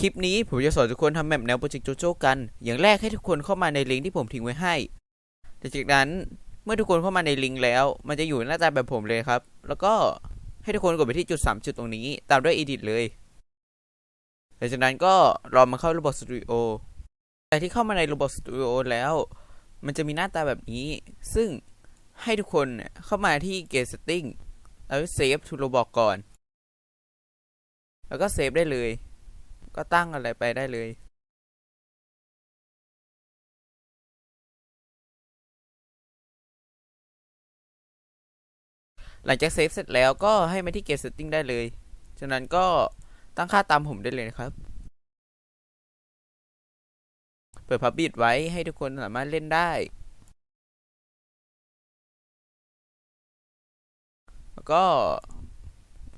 คลิปนี้ผมจะสอนทุกคนทำแมปแนวโปรเจกต์โจโจ้กัน อย่างแรกให้ทุกคนเข้ามาในลิงก์ที่ผมทิ้งไว้ให้แต่จากนั้นเมื่อทุกคนเข้ามาในลิงก์แล้ว มันจะอยู่หน้าตาแบบผมเลยครับ แล้วก็ให้ทุกคนกดไปที่จุด 3 จุดตรงนี้ ตามด้วย edit เลยหลังจากนั้นก็รอมาเข้า Roblox Studio แต่ที่เข้ามาใน Roblox Studio แล้ว มันจะมีหน้าตาแบบนี้ ซึ่งให้ทุกคนเข้ามาที่ Gate Setting แล้ว Save to Roblox ก่อน แล้วก็เซฟได้เลย ก็ตั้งอะไรไปได้เลยหลังจากเซฟเสร็จแล้วก็ให้มาที่ Get Setting ได้เลย จากนั้นก็ตั้งค่าตามผมได้เลยนะครับ เปิด Public ไว้ให้ทุกคนสามารถเล่นได้ แล้วก็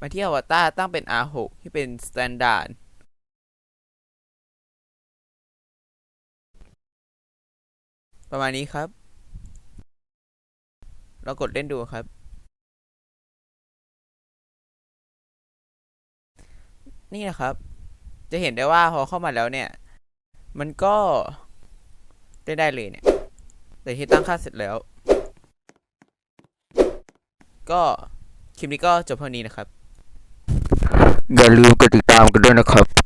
มาที่อวตารตั้งเป็น R6 ที่เป็น Standard ประมาณนี้ครับ เรากดเล่นดูครับ นี่นะครับ จะเห็นได้ว่าพอเข้ามาแล้วเนี่ย มันก็ได้ได้เลยเนี่ย แต่ที่ตั้งค่าเสร็จแล้ว ก็คลิปนี้ก็จบเท่านี้นะครับ อย่าลืมกดติดตามกันด้วยนะครับ